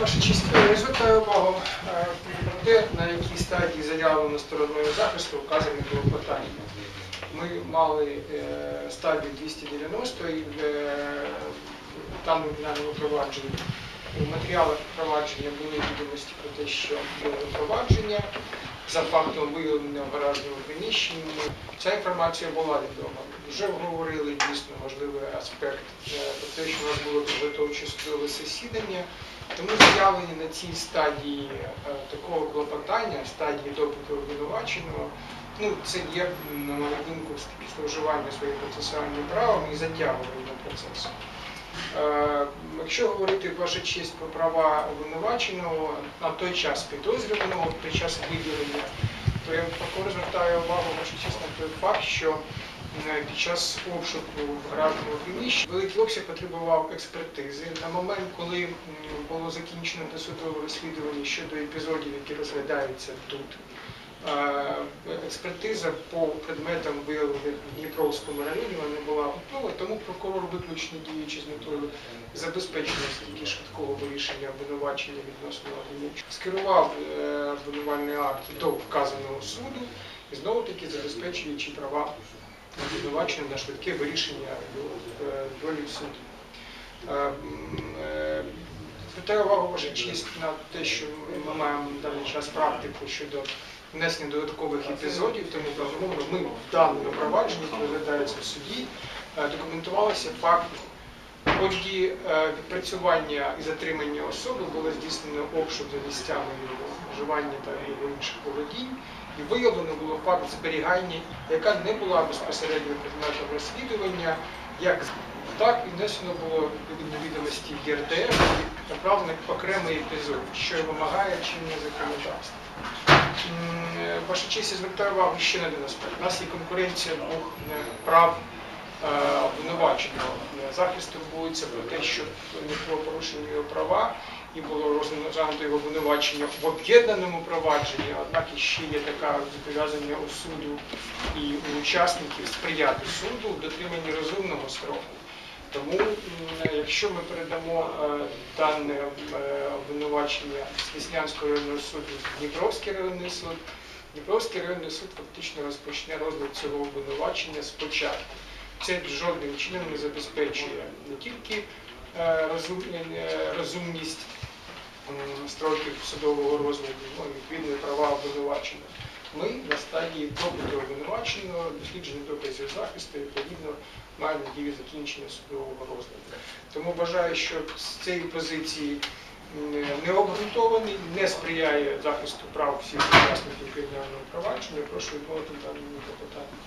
Ваша честь, е, звертаю увагу е, про те, на якій стадії заявлено стороною захисту вказане було питання. Ми мали е, стадію 290 і е, даному кримінальному. У матеріалах провадження були відомості про те, що було провадження за фактом виявлення в гаражному приміщенні. Ця інформація була відома. Вже говорили дійсно важливий аспект про те, що у нас було підготовче судове засідання. Тому заявлені на цій стадії е, такого клопотання, стадії допиту обвинуваченого, ну це є на мою думку зловживання своїм процесуальним правом і затягування процесу. Е, Якщо говорити ваша честь про права обвинуваченого на той час підозрюваного під час виділення, то я також звертаю увагу ваша честь на той факт, що під час обшуку в гаражному приміщенні великий обсяг потребував експертизи. На момент, коли було закінчено досудове розслідування щодо епізодів, які розглядаються тут, е, експертиза по предметам виявлених в Дніпровському районі вона не була готова, тому прокурор виключно діючи з метою забезпечення стільки швидкого вирішення обвинувачення відносно Огнєвича, скерував е, обвинувальний акт до вказаного суду і знову таки забезпечуючи права обвинувачення на швидке вирішення е, долі суду. Е, е, Звертаю увагу ваша честь на те, що ми маємо в даний час практику щодо внесення додаткових епізодів, тому безумовно ми в даному провадженні, які розглядаються в суді, е, документувалися факт. Ході е, відпрацювання і затримання особи було здійснено обшук за місцями його вживання та його інших володінь, і виявлено було факт зберігання, яка не була безпосередньо предметом розслідування, як так і внесено було відповідно відомості в ЄРДР і направлено окремий епізод, що вимагає чинне законодавство. Е, Ваша честь, звертаю увагу ще на один аспект. У нас є конкуренція двох е, прав обвинуваченого. Е, Захист турбується про те, щоб не було порушені його права і було розглянуто його обвинувачення в об'єднаному провадженні, однак іще є таке зобов'язання у суду і у учасників сприяти суду в дотриманні розумного строку. Тому, якщо ми передамо е, дане е, обвинувачення з Ліснянського районного суду в Дніпровський районний суд, Дніпровський районний суд фактично розпочне розгляд цього обвинувачення спочатку. Це жодним чином не забезпечує не тільки е, е, розумність строків судового розгляду, ну, і відповідно права обвинуваченого. Ми на стадії допиту обвинуваченого, дослідження доказів захисту і відповідно маємо надію закінчення судового розгляду. Тому вважаю, що з цієї позиції не обґрунтований, не сприяє захисту прав всіх учасників кримінального провадження. Прошу відмовити даному клопотанні.